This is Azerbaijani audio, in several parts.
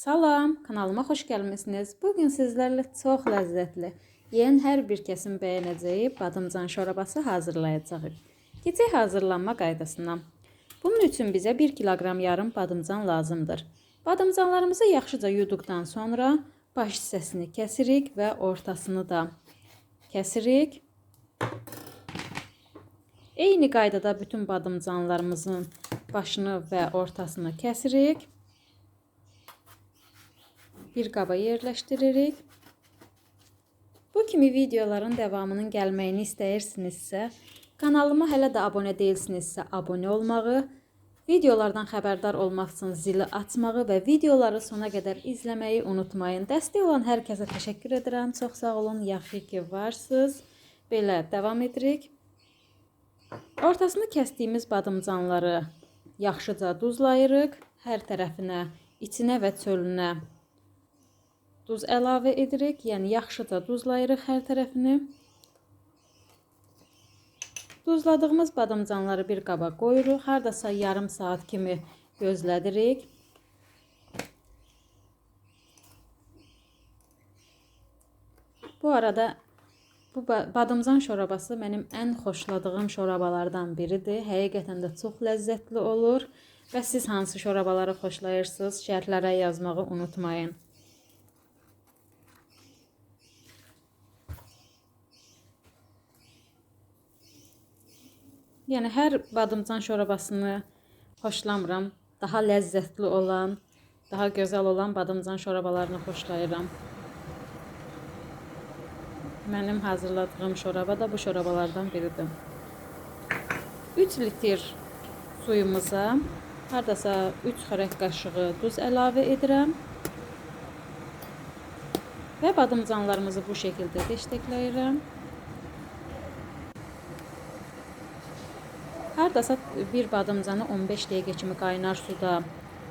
Salam, kanalıma xoş gəlmisiniz. Bu gün sizlərlə çox ləzzətli, yeyən hər bir kəsin bəyənəcəyi badımcan şorbası hazırlayacağıq. Keçək hazırlanma qaydasına. Bunun üçün bizə 1 kiloqram yarım badımcan lazımdır. Badımcanlarımızı yaxşıca yuduqdan sonra baş hissəsini kəsirik və ortasını da kəsirik. Eyni qaydada bütün badımcanlarımızın başını və ortasını kəsirik. Bir qaba yerləşdiririk. Bu kimi videoların davamının gəlməyini istəyirsinizsə, kanalıma hələ də abunə deyilsinizsə, abunə olmağı, videolardan xəbərdar olmaq üçün zili açmağı və videoları sona qədər izləməyi unutmayın. Dəstək olan hər kəsə təşəkkür edirəm. Çox sağ olun. Yaxşı ki varsınız. Belə davam edirik. Ortasını kəsdiyimiz badımcanları yaxşıca duzlayırıq. Hər tərəfinə, içinə və çölünə duz əlavə edirik. Yəni yaxşıca duzlayırıq hər tərəfini. Duzladığımız badımcanları bir qaba qoyuruq. Hardasa yarım saat kimi gözlədirik. Bu arada bu badımcan şorabası mənim ən xoşladığım şorabalardan biridir. Həqiqətən də çox ləzzətli olur. Və siz hansı şorabaları xoşlayırsınız? Şərhlərə yazmağı unutmayın. Yəni hər badımcan şorabasını xoşlamıram. Daha ləzzətli olan, daha gözəl olan badımcan şorabalarını xoşlayıram. Mənim hazırladığım şoraba da bu şorabalardan biridir. 3 litr suyumuza hardasa 3 xörək qaşığı duz əlavə edirəm. Və badımcanlarımızı bu şəkildə deşləkləyirəm. Hardasa bir badımcanı 15 dəqiqə kimi qaynar suda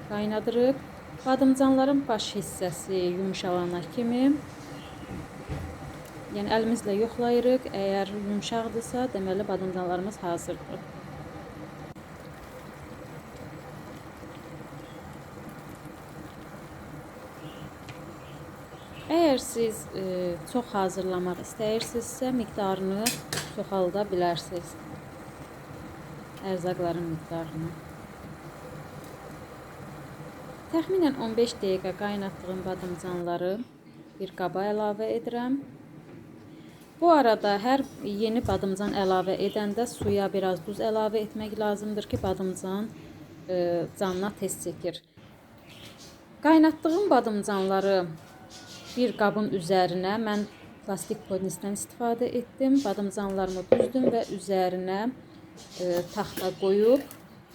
qaynadırıq. Badımcanların baş hissəsi yumşalana kimi yəni əlimizlə yoxlayırıq. Əgər yumşaqdırsa, deməli badımcanlarımız hazırdır. Əgər siz e, çox hazırlamaq istəyirsinizsə, miqdarını çoxalda bilərsiniz ərzaqların miqdarını. Təxminən 15 dəqiqə qaynatdığım badımcanları bir qaba əlavə edirəm. Bu arada hər yeni badımcan əlavə edəndə suya biraz duz əlavə etmək lazımdır ki, badımcan e, canına tez çəkir. Qaynatdığım badımcanları bir qabın üzərinə mən plastik podnisdən istifadə etdim. Badımcanlarımı düzdüm və üzərinə e, taxta qoyub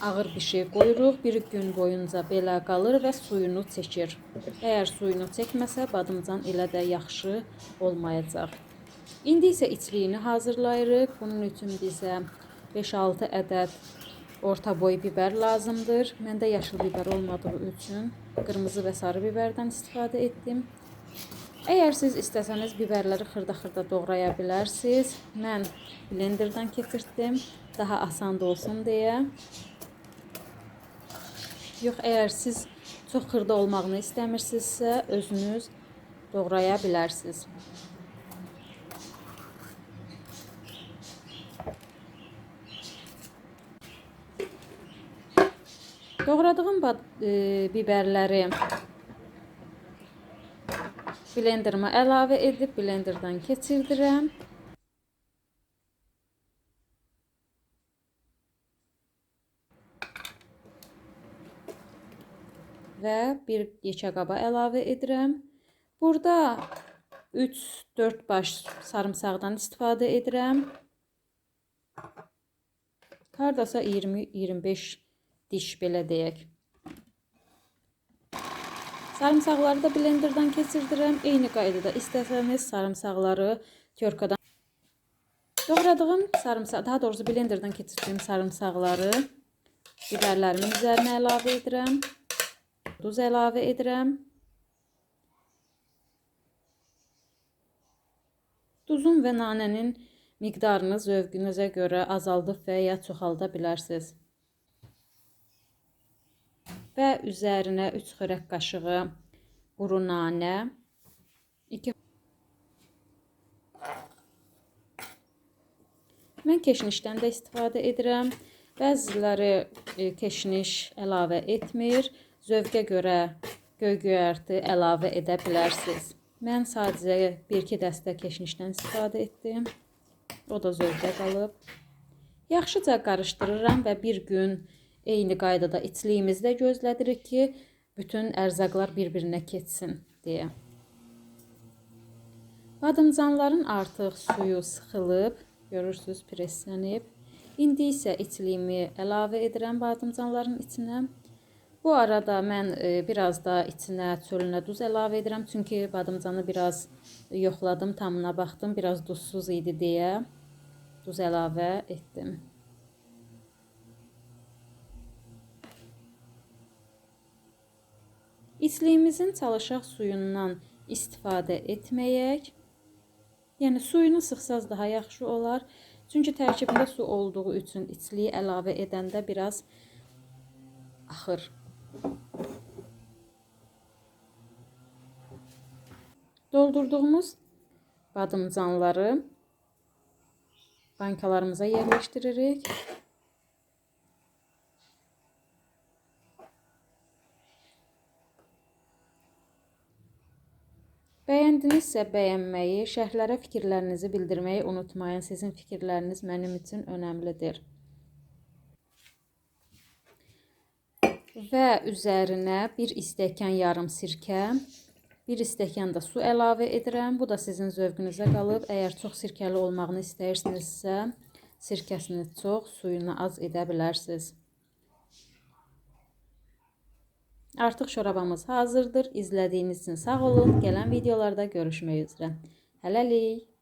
ağır bir şey qoyuruq. Bir gün boyunca belə qalır və suyunu çəkir. Əgər suyunu çəkməsə, badımcan elə də yaxşı olmayacaq. İndi isə içliyini hazırlayırıq. Bunun üçün bizə 5-6 ədəd orta boy biber lazımdır. Məndə yaşıl biber olmadığı üçün qırmızı və sarı biberdən istifadə etdim. Əgər siz istəsəniz biberləri xırda-xırda doğraya bilərsiniz. Mən blenderdan keçirtdim daha asan da olsun deyə. Yox, əgər siz çox xırda olmağını istəmirsinizsə, özünüz doğraya bilərsiniz. Doğradığım e, biberləri blenderıma əlavə edib blenderdan keçirdirəm. və bir yekə qaba əlavə edirəm. Burada 3-4 baş sarımsaqdan istifadə edirəm. Hardasa 20-25 diş belə deyək. Sarımsaqları da blenderdan keçirdirəm. Eyni qaydada istəsəniz sarımsaqları körkadan doğradığım sarımsaq, daha doğrusu blenderdan keçirdiyim sarımsaqları biberlərimin üzərinə əlavə edirəm duz əlavə edirəm. Duzun və nanənin miqdarını zövqünüzə görə azaldıb və ya çoxalda bilərsiniz. Və üzərinə 3 xörək qaşığı quru nanə, 2 Mən keşnişdən də istifadə edirəm. Bəziləri e, keşniş əlavə etmir. Zövqə görə göy-göyərti əlavə edə bilərsiniz. Mən sadəcə 1-2 dəstə keşnişdən istifadə etdim. O da zövqə qalıb. Yaxşıca qarışdırıram və bir gün eyni qaydada içliyimizdə gözlədirik ki, bütün ərzaqlar bir-birinə keçsin deyə. Badımcanların artıq suyu sıxılıb, görürsüz preslənib. İndi isə içliyimi əlavə edirəm badımcanların içinə. Bu arada mən e, biraz da içinə çölünə duz əlavə edirəm, çünki badımcanı biraz yoxladım, tamına baxdım, biraz duzsuz idi deyə duz əlavə etdim. İçliyimizin çalışaq suyundan istifadə etməyək. Yəni suyunu sıxsaz daha yaxşı olar. Çünki tərkibində su olduğu üçün içliyi əlavə edəndə biraz axır. Doldurduğumuz badımcanları bankalarımıza yerləşdiririk. Bəyəndinizsə bəyənməyi, şərhlərə fikirlərinizi bildirməyi unutmayın. Sizin fikirləriniz mənim üçün önəmlidir. Və üzərinə bir stəkan yarım sirkə, bir stəkan da su əlavə edirəm. Bu da sizin zövqünüzə qalıb. Əgər çox sirkəli olmağını istəyirsinizsə, sirkəsini çox, suyunu az edə bilərsiniz. Artıq şorabamız hazırdır. İzlədiyiniz üçün sağ olun. Gələn videolarda görüşmək üzrə. Hələlik.